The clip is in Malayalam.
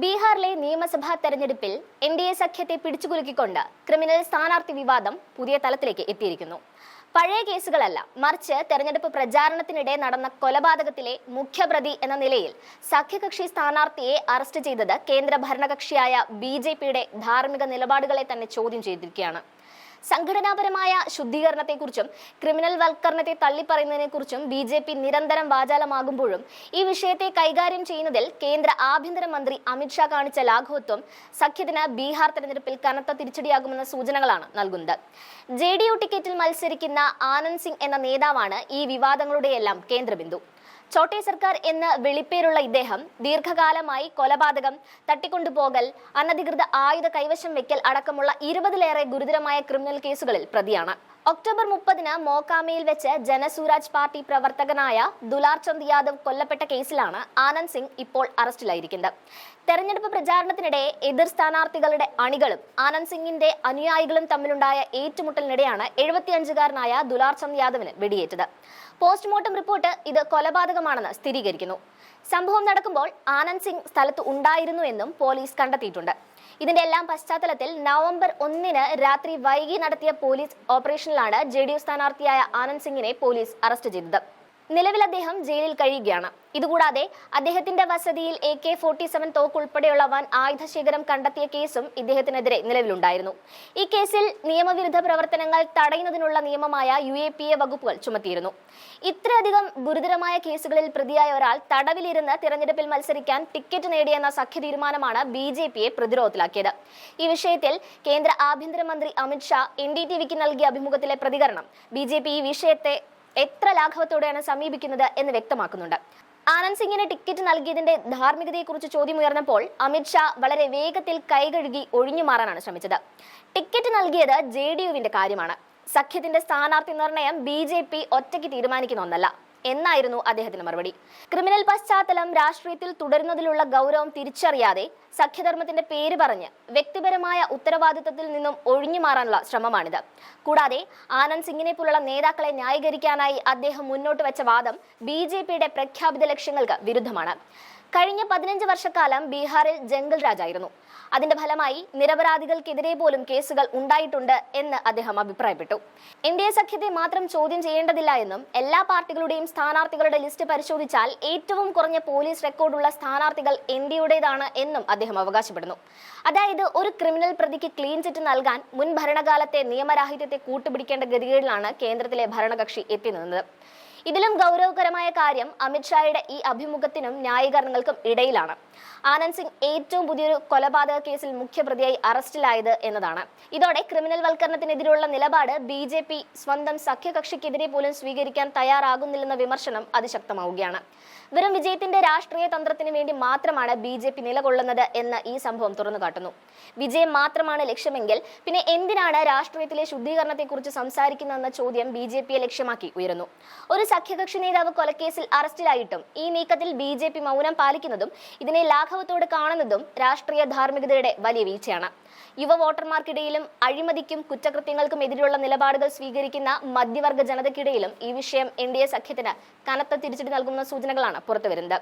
ബീഹാറിലെ നിയമസഭാ തെരഞ്ഞെടുപ്പിൽ എൻ ഡി എ സഖ്യത്തെ പിടിച്ചുകുലുക്കിക്കൊണ്ട് ക്രിമിനൽ സ്ഥാനാർത്ഥി വിവാദം പുതിയ തലത്തിലേക്ക് എത്തിയിരിക്കുന്നു. പഴയ കേസുകളല്ല മറിച്ച് തെരഞ്ഞെടുപ്പ് പ്രചാരണത്തിനിടെ നടന്ന കൊലപാതകത്തിലെ മുഖ്യപ്രതി എന്ന നിലയിൽ സഖ്യകക്ഷി സ്ഥാനാർത്ഥിയെ അറസ്റ്റ് ചെയ്തത് കേന്ദ്ര ഭരണകക്ഷിയായ ബി ധാർമ്മിക നിലപാടുകളെ തന്നെ ചോദ്യം ചെയ്തിരിക്കുകയാണ്. സംഘടനാപരമായ ശുദ്ധീകരണത്തെക്കുറിച്ചും ക്രിമിനൽ വൽക്കരണത്തെ തള്ളിപ്പറയുന്നതിനെക്കുറിച്ചും ബി ജെ പി നിരന്തരം വാചാലമാകുമ്പോഴും ഈ വിഷയത്തെ കൈകാര്യം ചെയ്യുന്നതിൽ കേന്ദ്ര ആഭ്യന്തരമന്ത്രി അമിത്ഷാ കാണിച്ച ലാഘവത്വം സഖ്യത്തിന് ബീഹാർ തെരഞ്ഞെടുപ്പിൽ കനത്ത തിരിച്ചടിയാകുമെന്ന സൂചനകളാണ് നൽകുന്നത്. ജെ ഡി യു ടിക്കറ്റിൽ മത്സരിക്കുന്ന ആനന്ദ് സിംഗ് എന്ന നേതാവാണ് ഈ വിവാദങ്ങളുടെയെല്ലാം കേന്ദ്രബിന്ദു. ചോട്ടെ സർക്കാർ എന്ന് വിളിപ്പേരുള്ള ഇദ്ദേഹം ദീർഘകാലമായി കൊലപാതകം തട്ടിക്കൊണ്ടുപോകൽ അനധികൃത ആയുധ കൈവശം വെക്കൽ അടക്കമുള്ള ഇരുപതിലേറെ ഗുരുതരമായ ക്രിമിനൽ കേസുകളിൽ പ്രതിയാണ്. ഒക്ടോബർ മുപ്പതിന് മോക്കാമയിൽ വെച്ച് ജനസൂരാജ് പാർട്ടി പ്രവർത്തകനായ ദുലാർ ചന്ദ് യാദവ് കൊല്ലപ്പെട്ട കേസിലാണ് ആനന്ദ് സിംഗ് ഇപ്പോൾ അറസ്റ്റിലായിരിക്കുന്നത്. തെരഞ്ഞെടുപ്പ് പ്രചാരണത്തിനിടെ എതിർ സ്ഥാനാർത്ഥികളുടെ അണികളും ആനന്ദ് സിംഗിന്റെ അനുയായികളും തമ്മിലുണ്ടായ ഏറ്റുമുട്ടലിനിടെയാണ് എഴുപത്തിയഞ്ചുകാരനായ ദുലാർ ചന്ദ് യാദവിന് വെടിയേറ്റത്. പോസ്റ്റ്മോർട്ടം റിപ്പോർട്ട് ഇത് കൊലപാതകമാണെന്ന് സ്ഥിരീകരിക്കുന്നു. സംഭവം നടക്കുമ്പോൾ ആനന്ദ് സിംഗ് സ്ഥലത്ത് ഉണ്ടായിരുന്നു എന്നും പോലീസ് കണ്ടെത്തിയിട്ടുണ്ട്. ഇതിന്റെ എല്ലാം പശ്ചാത്തലത്തിൽ നവംബർ ഒന്നിന് രാത്രി വൈകി നടത്തിയ പോലീസ് ഓപ്പറേഷനിലാണ് ജെ ഡി യു സ്ഥാനാർത്ഥിയായ ആനന്ദ് സിംഗിനെ പോലീസ് അറസ്റ്റ് ചെയ്തത്. നിലവിൽ അദ്ദേഹം ജയിലിൽ കഴിയുകയാണ്. ഇതുകൂടാതെ അദ്ദേഹത്തിന്റെ വസതിയിൽ എ കെ ഫോർട്ടി സെവൻ തോക്ക് ഉൾപ്പെടെയുള്ള വൻ ആയുധശേഖരം കണ്ടെത്തിയ കേസും ഇദ്ദേഹത്തിനെതിരെ നിലവിലുണ്ടായിരുന്നു. ഈ കേസിൽ നിയമവിരുദ്ധ പ്രവർത്തനങ്ങൾ തടയുന്നതിനുള്ള നിയമമായ യു എ പി എ വകുപ്പുകൾ ചുമത്തിയിരുന്നു. ഇത്രയധികം ഗുരുതരമായ കേസുകളിൽ പ്രതിയായ ഒരാൾ തടവിലിരുന്ന് തിരഞ്ഞെടുപ്പിൽ മത്സരിക്കാൻ ടിക്കറ്റ് നേടിയെന്ന സഖ്യ തീരുമാനമാണ് ബി ജെ പിയെ പ്രതിരോധത്തിലാക്കിയത്. ഈ വിഷയത്തിൽ കേന്ദ്ര ആഭ്യന്തരമന്ത്രി അമിത്ഷാ എൻ ഡി ടി വിക്ക് നൽകിയ അഭിമുഖത്തിലെ പ്രതികരണം. ബി ജെ പി ഈ വിഷയത്തെ എത്ര ലാഘവത്തോടെയാണ് സമീപിക്കുന്നത് എന്ന് വ്യക്തമാക്കുന്നുണ്ട്. ആനന്ദ് സിംഗിന് ടിക്കറ്റ് നൽകിയതിന്റെ ധാർമ്മികതയെക്കുറിച്ച് ചോദ്യമുയർന്നപ്പോൾ അമിത്ഷാ വളരെ വേഗത്തിൽ കൈകഴുകി ഒഴിഞ്ഞു മാറാനാണ് ശ്രമിച്ചത്. ടിക്കറ്റ് നൽകിയത് ജെ കാര്യമാണ്. സഖ്യത്തിന്റെ സ്ഥാനാർത്ഥി നിർണയം ബി ജെ പി ഒറ്റയ്ക്ക് തീരുമാനിക്കുന്ന ഒന്നല്ല. എന്നായിരുന്നു അദ്ദേഹത്തിന്റെ മറുപടി. ക്രിമിനൽ പശ്ചാത്തലം രാഷ്ട്രീയത്തിൽ തുടരുന്നതിലുള്ള ഗൗരവം തിരിച്ചറിയാതെ സഖ്യധർമ്മത്തിന്റെ പേര് പറഞ്ഞ് വ്യക്തിപരമായ ഉത്തരവാദിത്തത്തിൽ നിന്നും ഒഴിഞ്ഞു മാറാനുള്ള ശ്രമമാണിത്. കൂടാതെ ആനന്ദ് സിംഗിനെ പോലുള്ള നേതാക്കളെ ന്യായീകരിക്കാനായി അദ്ദേഹം മുന്നോട്ട് വെച്ച വാദം ബി പ്രഖ്യാപിത ലക്ഷ്യങ്ങൾക്ക് വിരുദ്ധമാണ്. കഴിഞ്ഞ പതിനഞ്ച് വർഷക്കാലം ബീഹാറിൽ ജംഗൽ രാജായിരുന്നു. അതിന്റെ ഫലമായി നിരപരാധികൾക്കെതിരെ പോലും കേസുകൾ ഉണ്ടായിട്ടുണ്ട് എന്ന് അദ്ദേഹം അഭിപ്രായപ്പെട്ടു. എൻ ഡി എ സഖ്യത്തെ മാത്രം ചോദ്യം ചെയ്യേണ്ടതില്ല എന്നും എല്ലാ പാർട്ടികളുടെയും സ്ഥാനാർത്ഥികളുടെ ലിസ്റ്റ് പരിശോധിച്ചാൽ ഏറ്റവും കുറഞ്ഞ പോലീസ് റെക്കോർഡുള്ള സ്ഥാനാർത്ഥികൾ എൻ ഡി യുടേതാണ് എന്നും അദ്ദേഹം അവകാശപ്പെടുന്നു. അതായത് ഒരു ക്രിമിനൽ പ്രതിക്ക് ക്ലീൻ ചിറ്റ് നൽകാൻ മുൻ ഭരണകാലത്തെ നിയമരാഹിത്യത്തെ കൂട്ടുപിടിക്കേണ്ട ഗതികേടിലാണ് കേന്ദ്രത്തിലെ ഭരണകക്ഷി എത്തി നിന്നത്. ഇതിലും ഗൗരവകരമായ കാര്യം അമിത്ഷായുടെ ഈ അഭിമുഖത്തിനും ന്യായീകരണങ്ങൾക്കും ഇടയിലാണ്. ആനന്ദ് സിംഗ് ഏറ്റവും പുതിയൊരു കൊലപാതക കേസിൽ മുഖ്യപ്രതിയായി അറസ്റ്റിലായത് എന്നതാണ്. ഇതോടെ ക്രിമിനൽ വൽക്കരണത്തിനെതിരെയുള്ള നിലപാട് ബി ജെ പി സ്വന്തം സഖ്യകക്ഷിക്കെതിരെ പോലും സ്വീകരിക്കാൻ തയ്യാറാകുന്നില്ലെന്ന വിമർശനം അതിശക്തമാവുകയാണ്. വെറും വിജയത്തിന്റെ രാഷ്ട്രീയ തന്ത്രത്തിന് വേണ്ടി മാത്രമാണ് ബി ജെ പി നിലകൊള്ളുന്നത് എന്ന് ഈ സംഭവം തുറന്നു കാട്ടുന്നു. വിജയം മാത്രമാണ് ലക്ഷ്യമെങ്കിൽ പിന്നെ എന്തിനാണ് രാഷ്ട്രീയത്തിലെ ശുദ്ധീകരണത്തെക്കുറിച്ച് സംസാരിക്കുന്നതെന്ന ചോദ്യം ബി ജെ പിയെ ലക്ഷ്യമാക്കി ഉയരുന്നു. ഒരു സഖ്യകക്ഷി നേതാവ് കൊലക്കേസിൽ അറസ്റ്റിലായിട്ടും ഈ നീക്കത്തിൽ ബി ജെ പി മൗനം പാലിക്കുന്നതും ഇതിനെ ലാഘവത്തോട് കാണുന്നതും രാഷ്ട്രീയ ധാർമ്മികതയുടെ വലിയ വീഴ്ചയാണ്. യുവ വോട്ടർമാർക്കിടയിലും അഴിമതിക്കും കുറ്റകൃത്യങ്ങൾക്കും എതിരെയുള്ള നിലപാടുകൾ സ്വീകരിക്കുന്ന മധ്യവർഗ ജനതയ്ക്കിടയിലും ഈ വിഷയം എൻ ഡി എ സഖ്യത്തിന് കനത്ത തിരിച്ചടി നൽകുന്ന സൂചനകളാണ് പുറത്തുവരുന്നത്.